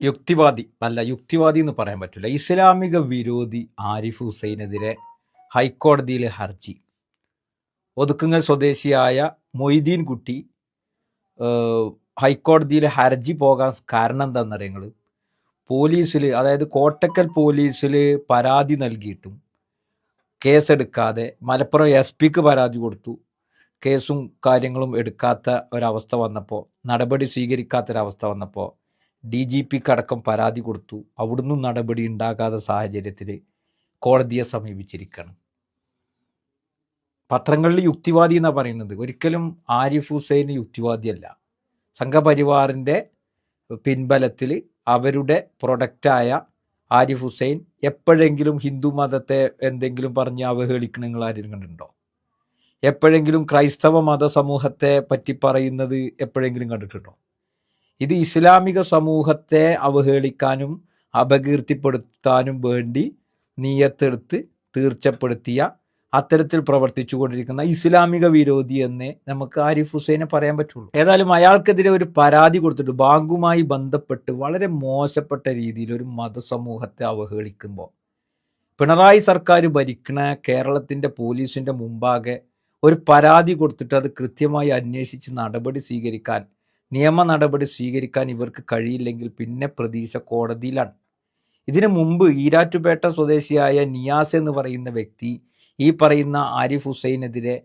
യുക്തിവാദി അല്ല യുക്തിവാദി എന്ന് പറയാൻ പറ്റില്ല. ഇസ്ലാമിക വിരോധി ആരിഫ് ഹുസൈനെതിരെ ഹൈക്കോടതിയിൽ ഹർജി. ഒതുക്കുങ്ങൽ സ്വദേശിയായ മൊയ്തീൻ കുട്ടി ഹൈക്കോടതിയിലെ ഹർജി പോകാൻ കാരണം എന്താണെന്നറിയ നിങ്ങൾ പോലീസിൽ അതായത് കോട്ടക്കൽ പോലീസിൽ പരാതി നൽകിയിട്ടും കേസെടുക്കാതെ മലപ്പുറം എസ് പിക്ക് പരാതി കൊടുത്തു. കേസും കാര്യങ്ങളും എടുക്കാത്ത ഒരവസ്ഥ വന്നപ്പോൾ നടപടി സ്വീകരിക്കാത്തൊരവസ്ഥ വന്നപ്പോൾ ഡി ജി പിക്ക് അടക്കം പരാതി കൊടുത്തു. അവിടുന്ന് നടപടി ഉണ്ടാകാത്ത സാഹചര്യത്തിൽ കോടതിയെ സമീപിച്ചിരിക്കുകയാണ് പത്രങ്ങളിൽ യുക്തിവാദി എന്നാണ് പറയുന്നത്. ഒരിക്കലും ആരിഫ് ഹുസൈൻ യുക്തിവാദിയല്ല. സംഘപരിവാറിന്റെ പിൻബലത്തിൽ അവരുടെ പ്രൊഡക്റ്റായ ആരിഫ് ഹുസൈൻ എപ്പോഴെങ്കിലും ഹിന്ദു മതത്തെ എന്തെങ്കിലും പറഞ്ഞ് അവഹേളിക്കണ നിങ്ങൾ കണ്ടിട്ടുണ്ടോ? എപ്പോഴെങ്കിലും ക്രൈസ്തവ മത സമൂഹത്തെ പറ്റി പറയുന്നത് എപ്പോഴെങ്കിലും കണ്ടിട്ടുണ്ടോ? ഇത് ഇസ്ലാമിക സമൂഹത്തെ അവഹേളിക്കാനും അപകീർത്തിപ്പെടുത്താനും വേണ്ടി നീയത്തെടുത്ത് തീർച്ചപ്പെടുത്തിയ അത്തരത്തിൽ പ്രവർത്തിച്ചു കൊണ്ടിരിക്കുന്ന ഇസ്ലാമിക വിരോധി എന്നേ നമുക്ക് ആരിഫ് ഹുസൈനെ പറയാൻ പറ്റുള്ളൂ. ഏതായാലും അയാൾക്കെതിരെ ഒരു പരാതി കൊടുത്തിട്ട് ബാങ്കുമായി ബന്ധപ്പെട്ട് വളരെ മോശപ്പെട്ട രീതിയിൽ ഒരു മതസമൂഹത്തെ അവഹേളിക്കുമ്പോൾ പിണറായി സർക്കാർ ഭരിക്കണ കേരളത്തിന്റെ പോലീസിന്റെ മുമ്പാകെ ഒരു പരാതി കൊടുത്തിട്ട് അത് കൃത്യമായി അന്വേഷിച്ച് നടപടി സ്വീകരിക്കാൻ നിയമ നടപടി സ്വീകരിക്കാൻ ഇവർക്ക് കഴിയില്ലെങ്കിൽ പിന്നെ പ്രതീക്ഷ കോടതിയിലാണ്. ഇതിനു മുമ്പ് ഈരാറ്റുപേട്ട സ്വദേശിയായ നിയാസ് എന്ന് പറയുന്ന വ്യക്തി ഈ പറയുന്ന ആരിഫ് ഹുസൈനെതിരെ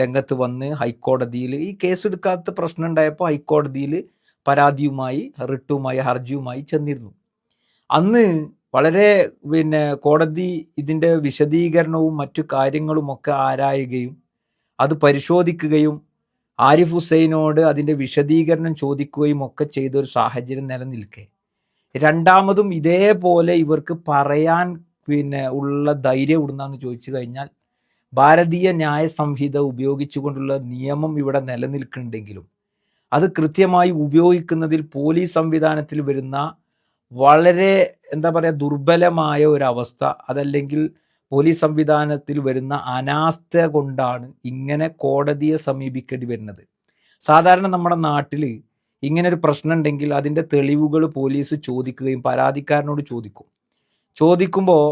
രംഗത്ത് വന്ന് ഹൈക്കോടതിയിൽ ഈ കേസെടുക്കാത്ത പ്രശ്നം ഉണ്ടായപ്പോൾ ഹൈക്കോടതിയിൽ പരാതിയുമായി റിട്ടുമായി ഹർജിയുമായി ചെന്നിരുന്നു. അന്ന് വളരെ പിന്നെ കോടതി ഇതിന്റെ വിശദീകരണവും മറ്റു കാര്യങ്ങളുമൊക്കെ ആരായുകയും അത് പരിശോധിക്കുകയും ആരിഫ് ഹുസൈനോട് അതിന്റെ വിശദീകരണം ചോദിക്കുകയും ഒക്കെ ചെയ്ത ഒരു സാഹചര്യം നിലനിൽക്കെ. രണ്ടാമതും ഇതേപോലെ ഇവർക്ക് പറയാൻ പിന്നെ ഉള്ള ധൈര്യം ഇവിടുന്നാന്ന് ചോദിച്ചു കഴിഞ്ഞാൽ ഭാരതീയ ന്യായ സംഹിത ഉപയോഗിച്ചുകൊണ്ടുള്ള നിയമം ഇവിടെ നിലനിൽക്കുന്നുണ്ടെങ്കിലും അത് കൃത്യമായി ഉപയോഗിക്കുന്നതിൽ പോലീസ് സംവിധാനത്തിൽ വരുന്ന വളരെ എന്താ പറയുക ദുർബലമായ ഒരവസ്ഥ അതല്ലെങ്കിൽ പോലീസ് സംവിധാനത്തിൽ വരുന്ന അനാസ്ഥ കൊണ്ടാണ് ഇങ്ങനെ കോടതിയെ സമീപിക്കേണ്ടി വരുന്നത്. സാധാരണ നമ്മുടെ നാട്ടിൽ ഇങ്ങനെ ഒരു പ്രശ്നം ഉണ്ടെങ്കിൽ അതിന്റെ തെളിവുകൾ പോലീസ് ചോദിക്കുകയും പരാതിക്കാരനോട് ചോദിക്കും. ചോദിക്കുമ്പോൾ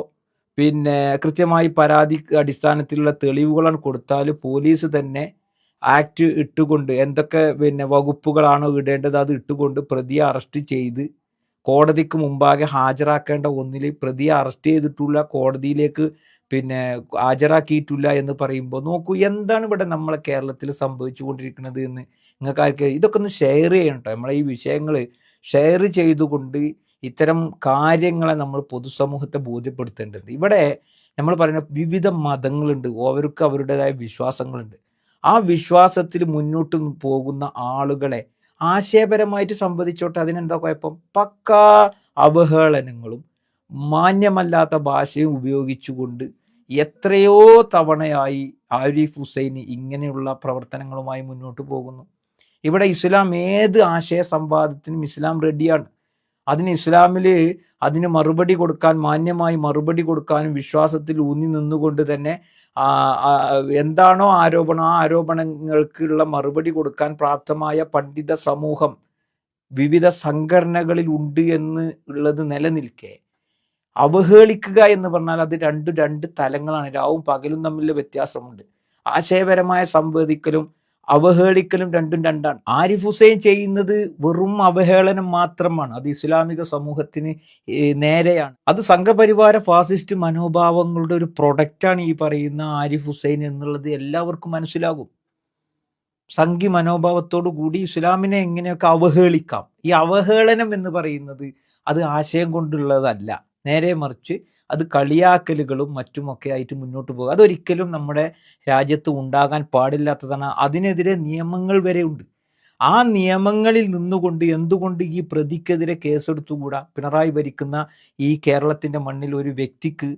പിന്നെ കൃത്യമായി പരാതി അടിസ്ഥാനത്തിലുള്ള തെളിവുകളാണ് കൊടുത്താൽ പോലീസ് തന്നെ ആക്ട് ഇട്ടുകൊണ്ട് എന്തൊക്കെ പിന്നെ വകുപ്പുകളാണോ ഇടേണ്ടത് അത് ഇട്ടുകൊണ്ട് പ്രതിയെ അറസ്റ്റ് ചെയ്ത് കോടതിക്ക് മുമ്പാകെ ഹാജരാക്കേണ്ട ഒന്നിൽ പ്രതിയെ അറസ്റ്റ് ചെയ്തിട്ടുള്ള കോടതിയിലേക്ക് പിന്നെ ഹാജരാക്കിയിട്ടില്ല എന്ന് പറയുമ്പോൾ നോക്കൂ എന്താണ് ഇവിടെ നമ്മളെ കേരളത്തിൽ സംഭവിച്ചു കൊണ്ടിരിക്കുന്നത് എന്ന് നിങ്ങൾക്ക് ആർക്ക് ഇതൊക്കെ ഒന്ന് ഷെയർ ചെയ്യണം കേട്ടോ നമ്മളെ ഈ വിഷയങ്ങൾ ഷെയർ ചെയ്തുകൊണ്ട് ഇത്തരം കാര്യങ്ങളെ നമ്മൾ പൊതുസമൂഹത്തെ ബോധ്യപ്പെടുത്തേണ്ടത് ഇവിടെ നമ്മൾ പറയുന്ന വിവിധ മതങ്ങളുണ്ട് അവർക്ക് അവരുടേതായ വിശ്വാസങ്ങളുണ്ട്. ആ വിശ്വാസത്തിൽ മുന്നോട്ട് പോകുന്ന ആളുകളെ ആശയപരമായിട്ട് സംവദിച്ചോട്ടെ അതിനെന്താ കുഴപ്പം? പക്കാ അവഹേളനങ്ങളും മാന്യമല്ലാത്ത ഭാഷയും ഉപയോഗിച്ചുകൊണ്ട് എത്രയോ തവണയായി ആരിഫ് ഹുസൈൻ ഇങ്ങനെയുള്ള പ്രവർത്തനങ്ങളുമായി മുന്നോട്ട് പോകുന്നു. ഇവിടെ ഇസ്ലാം ഏത് ആശയ സംവാദത്തിനും ഇസ്ലാം റെഡിയാണ് അതിന് ഇസ്ലാമിൽ അതിന് മറുപടി കൊടുക്കാൻ മാന്യമായി മറുപടി കൊടുക്കാനും വിശ്വാസത്തിൽ ഊന്നി നിന്നുകൊണ്ട് തന്നെ എന്താണോ ആരോപണം ആ ആരോപണങ്ങൾക്കുള്ള മറുപടി കൊടുക്കാൻ പ്രാപ്തമായ പണ്ഡിത സമൂഹം വിവിധ സംഘടനകളിൽ ഉണ്ട് എന്ന് ഉള്ളത് നിലനിൽക്കെ. അവഹേളിക്കുക എന്ന് പറഞ്ഞാൽ അത് രണ്ടും രണ്ട് തലങ്ങളാണ്. രാവും പകലും തമ്മിലുള്ള വ്യത്യാസമുണ്ട്. ആശയപരമായ സംവദിക്കലും അവഹേളിക്കലും രണ്ടും രണ്ടാണ്. ആരിഫ് ഹുസൈൻ ചെയ്യുന്നത് വെറും അവഹേളനം മാത്രമാണ്. അത് ഇസ്ലാമിക സമൂഹത്തിന് നേരെയാണ്. അത് സംഘപരിവാര ഫാസിസ്റ്റ് മനോഭാവങ്ങളുടെ ഒരു പ്രൊഡക്റ്റാണ് ഈ പറയുന്ന ആരിഫ് ഹുസൈൻ എന്നുള്ളത് എല്ലാവർക്കും മനസ്സിലാകും. സംഘി മനോഭാവത്തോടു കൂടി ഇസ്ലാമിനെ എങ്ങനെയൊക്കെ അവഹേളിക്കാം? ഈ അവഹേളനം എന്ന് പറയുന്നത് അത് ആശയം കൊണ്ടുള്ളതല്ല. നേരെ മറിച്ച് അത് കളിയാക്കലുകളും മറ്റുമൊക്കെ ആയിട്ട് മുന്നോട്ട് പോകുക അതൊരിക്കലും നമ്മുടെ രാജ്യത്ത് ഉണ്ടാകാൻ പാടില്ലാത്തതാണ്. അതിനെതിരെ നിയമങ്ങൾ വരെ ഉണ്ട്. ആ നിയമങ്ങളിൽ നിന്നുകൊണ്ട് എന്തുകൊണ്ട് ഈ പ്രതിക്കെതിരെ കേസെടുത്തുകൂടാ? പിണറായി ഭരിക്കുന്ന ഈ കേരളത്തിന്റെ മണ്ണിൽ ഒരു വ്യക്തിക്ക്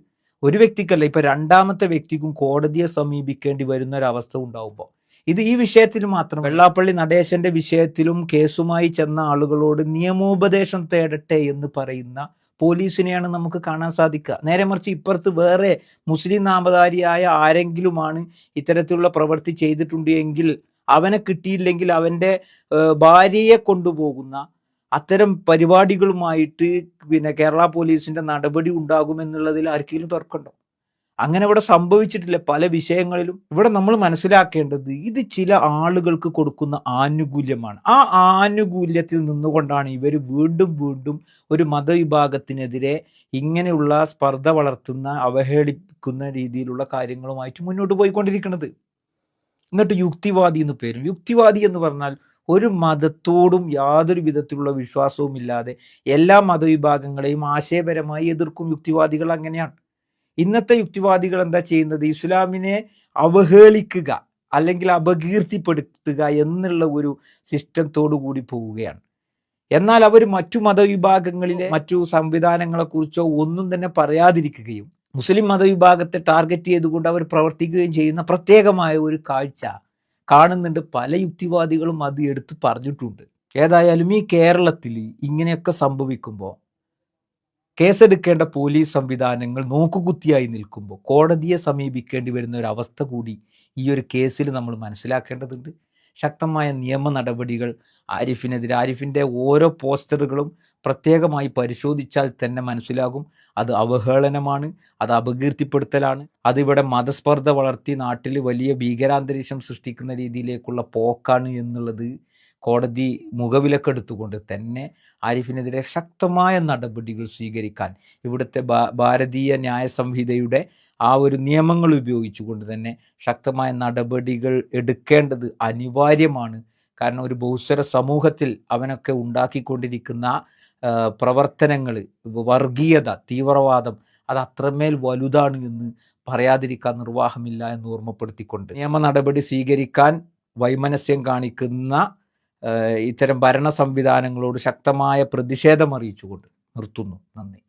ഒരു വ്യക്തിക്കല്ല ഇപ്പൊ രണ്ടാമത്തെ വ്യക്തിക്കും കോടതിയെ സമീപിക്കേണ്ടി വരുന്ന ഒരു അവസ്ഥ ഉണ്ടാവുമ്പോൾ ഇത് ഈ വിഷയത്തിൽ മാത്രം വെള്ളാപ്പള്ളി നടേശന്റെ വിഷയത്തിലും കേസുമായി ചെന്ന ആളുകളോട് നിയമോപദേശം തേടട്ടെ എന്ന് പറയുന്ന പോലീസിനെയാണ് നമുക്ക് കാണാൻ സാധിക്കുക. നേരെ മറിച്ച് ഇപ്പുറത്ത് വേറെ മുസ്ലിം നാമധാരിയായ ആരെങ്കിലുമാണ് ഇത്തരത്തിലുള്ള പ്രവൃത്തി ചെയ്തിട്ടുണ്ട് എങ്കിൽ അവനെ കിട്ടിയില്ലെങ്കിൽ അവന്റെ ഭാര്യയെ കൊണ്ടുപോകുന്ന അത്തരം പരിപാടികളുമായിട്ട് പിന്നെ കേരള പോലീസിന്റെ നടപടി ഉണ്ടാകുമെന്നുള്ളതിൽ ആർക്കെങ്കിലും തർക്കമുണ്ടോ? അങ്ങനെ ഇവിടെ സംഭവിച്ചിട്ടില്ല. പല വിഷയങ്ങളിലും ഇവിടെ നമ്മൾ മനസ്സിലാക്കേണ്ടത് ഇത് ചില ആളുകൾക്ക് കൊടുക്കുന്ന ആനുകൂല്യമാണ്. ആ ആനുകൂല്യത്തിൽ നിന്നുകൊണ്ടാണ് ഇവർ വീണ്ടും വീണ്ടും ഒരു മതവിഭാഗത്തിനെതിരെ ഇങ്ങനെയുള്ള സ്പർദ്ധ വളർത്തുന്ന അവഹേളിക്കുന്ന രീതിയിലുള്ള കാര്യങ്ങളുമായിട്ട് മുന്നോട്ട് പോയിക്കൊണ്ടിരിക്കുന്നത്. എന്നിട്ട് യുക്തിവാദി എന്ന് പേരും. യുക്തിവാദി എന്ന് പറഞ്ഞാൽ ഒരു മതത്തോടും യാതൊരു വിധത്തിലുള്ള വിശ്വാസവും ഇല്ലാതെ എല്ലാ മതവിഭാഗങ്ങളെയും ആശയപരമായി എതിർക്കും യുക്തിവാദികൾ അങ്ങനെയാണ്. ഇന്നത്തെ യുക്തിവാദികൾ എന്താ ചെയ്യുന്നത്? ഇസ്ലാമിനെ അവഹേളിക്കുക അല്ലെങ്കിൽ അപകീർത്തിപ്പെടുത്തുക എന്നുള്ള ഒരു സിസ്റ്റത്തോടു കൂടി പോവുകയാണ്. എന്നാൽ അവർ മറ്റു മതവിഭാഗങ്ങളിലെ മറ്റു സംവിധാനങ്ങളെ കുറിച്ചോ ഒന്നും തന്നെ പറയാതിരിക്കുകയും മുസ്ലിം മതവിഭാഗത്തെ ടാർഗറ്റ് ചെയ്തുകൊണ്ട് അവർ പ്രവർത്തിക്കുകയും ചെയ്യുന്ന പ്രത്യേകമായ ഒരു കാഴ്ച കാണുന്നുണ്ട് പല യുക്തിവാദികളും അത് എടുത്തു പറഞ്ഞിട്ടുണ്ട്. ഏതായാലും ഈ കേരളത്തിൽ ഇങ്ങനെയൊക്കെ സംഭവിക്കുമ്പോൾ കേസെടുക്കേണ്ട പോലീസ് സംവിധാനങ്ങൾ നോക്കുകുത്തിയായി നിൽക്കുമ്പോൾ കോടതിയെ സമീപിക്കേണ്ടി വരുന്ന ഒരു അവസ്ഥ കൂടി ഈ ഒരു കേസിൽ നമ്മൾ മനസ്സിലാക്കേണ്ടതുണ്ട്. ശക്തമായ നിയമ നടപടികൾ ആരിഫിനെതിരെ ആരിഫിന്റെ ഓരോ പോസ്റ്ററുകളും പ്രത്യേകമായി പരിശോധിച്ചാൽ തന്നെ മനസ്സിലാകും. അത് അവഹേളനമാണ് അത് അപകീർത്തിപ്പെടുത്തലാണ്. അതിവിടെ മതസ്പർദ്ധ വളർത്തി നാട്ടിൽ വലിയ ഭീകരാന്തരീക്ഷം സൃഷ്ടിക്കുന്ന രീതിയിലേക്കുള്ള പോക്കാണ് എന്നുള്ളത് കോടതി മുഖവിലക്കെടുത്തുകൊണ്ട് തന്നെ ആരിഫിനെതിരെ ശക്തമായ നടപടികൾ സ്വീകരിക്കാൻ ഇവിടുത്തെ ഭാരതീയ ന്യായ സംഹിതയുടെ ആ ഒരു നിയമങ്ങൾ ഉപയോഗിച്ചുകൊണ്ട് തന്നെ ശക്തമായ നടപടികൾ എടുക്കേണ്ടത് അനിവാര്യമാണ്. കാരണം ഒരു ബഹുസ്വര സമൂഹത്തിൽ അവനൊക്കെ ഉണ്ടാക്കിക്കൊണ്ടിരിക്കുന്ന പ്രവർത്തനങ്ങൾ വർഗീയത തീവ്രവാദം അത് അത്രമേൽ വലുതാണ് എന്ന് പറയാതിരിക്കാൻ നിർവാഹമില്ല എന്ന് ഓർമ്മപ്പെടുത്തിക്കൊണ്ട്. നിയമ നടപടി സ്വീകരിക്കാൻ വൈമനസ്യം കാണിക്കുന്ന ഇത്തരം ഭരണ സംവിധാനങ്ങളോട് ശക്തമായ പ്രതിഷേധം അറിയിച്ചുകൊണ്ട് നിർത്തുന്നു. നന്ദി.